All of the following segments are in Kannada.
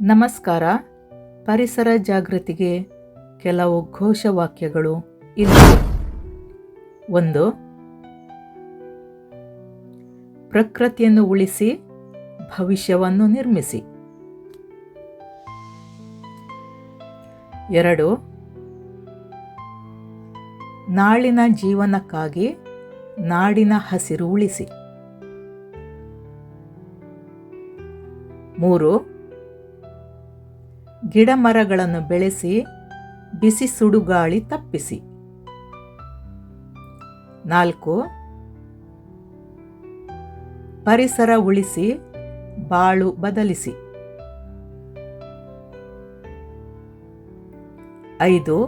ನಮಸ್ಕಾರ. ಪರಿಸರ ಜಾಗೃತಿಗೆ ಕೆಲವು ಘೋಷವಾಕ್ಯಗಳು ಇಲ್ಲಿ ಒಂದು. ಪ್ರಕೃತಿಯನ್ನು ಉಳಿಸಿ, ಭವಿಷ್ಯವನ್ನು ನಿರ್ಮಿಸಿ. ಎರಡು. ನಾಳಿನ ಜೀವನಕ್ಕಾಗಿ ನಾಡಿನ ಹಸಿರು ಉಳಿಸಿ. ಮೂರು. ಗಿಡ ಮರಗಳನ್ನು ಬೆಳೆಸಿ, ಬಿಸಿ ಸುಡುಗಾಳಿ ತಪ್ಪಿಸಿ. ನಾಲ್ಕು, ಪರಿಸರ ಉಳಿಸಿ, ಬಾಳು ಬದಲಿಸಿ. ಐದು,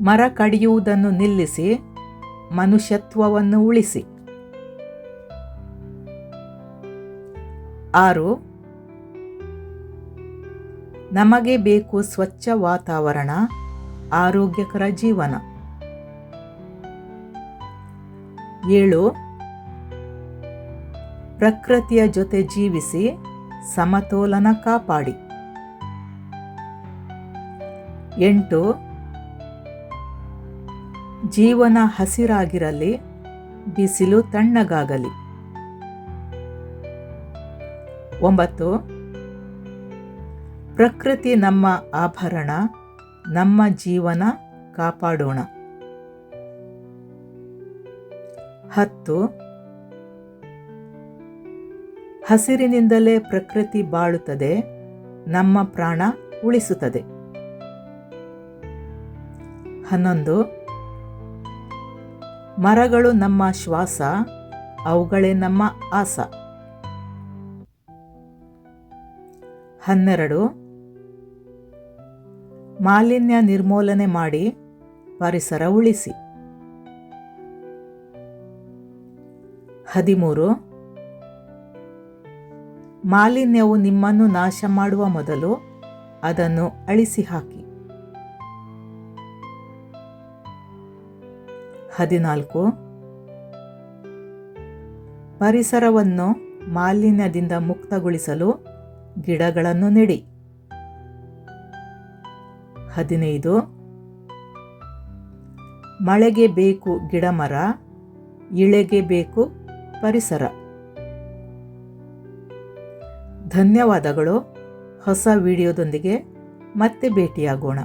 ಮರ ಕಡಿಯುವುದನ್ನು ನಿಲ್ಲಿಸಿ, ಮನುಷ್ಯತ್ವವನ್ನು ಉಳಿಸಿ. ಆರು ನಮಗೆ ಬೇಕು ಸ್ವಚ್ಛ ವಾತಾವರಣ, ಆರೋಗ್ಯಕರ ಜೀವನ. ಏಳು, ಪ್ರಕೃತಿಯ ಜೊತೆ ಜೀವಿಸಿ ಸಮತೋಲನ ಕಾಪಾಡಿ. ಎಂಟು, ಜೀವನ ಹಸಿರಾಗಿರಲಿ, ಬಿಸಿಲು ತಣ್ಣಗಾಗಲಿ. ಒಂಬತ್ತು ಪ್ರಕೃತಿ ನಮ್ಮ ಆಭರಣ, ನಮ್ಮ ಜೀವನ ಕಾಪಾಡೋಣ. ಹತ್ತು, ಹಸಿರಿನಿಂದಲೇ ಪ್ರಕೃತಿ ಬಾಳುತ್ತದೆ, ನಮ್ಮ ಪ್ರಾಣ ಉಳಿಸುತ್ತದೆ. ಹನ್ನೊಂದು, ಮರಗಳು ನಮ್ಮ ಶ್ವಾಸ, ಅವುಗಳೇ ನಮ್ಮ ಆಸ. ಹನ್ನೆರಡು ಮಾಲಿನ್ಯ ನಿರ್ಮೂಲನೆ ಮಾಡಿ ಪರಿಸರ ಉಳಿಸಿ. ಹದಿಮೂರು, ಮಾಲಿನ್ಯವು ನಿಮ್ಮನ್ನು ನಾಶ ಮಾಡುವ ಮೊದಲು ಅದನ್ನು ಅಳಿಸಿ ಹಾಕಿ ಹದಿನಾಲ್ಕು, ಪರಿಸರವನ್ನು ಮಾಲಿನ್ಯದಿಂದ ಮುಕ್ತಗೊಳಿಸಲು ಗಿಡಗಳನ್ನು ನೆಡಿ. ಹದಿನೈದು. ಮಳೆಗೆ ಬೇಕು ಗಿಡಮರ ಇಳೆಗೆ ಬೇಕು ಪರಿಸರ. ಧನ್ಯವಾದಗಳು. ಹೊಸ ವಿಡಿಯೋದೊಂದಿಗೆ ಮತ್ತೆ ಭೇಟಿಯಾಗೋಣ.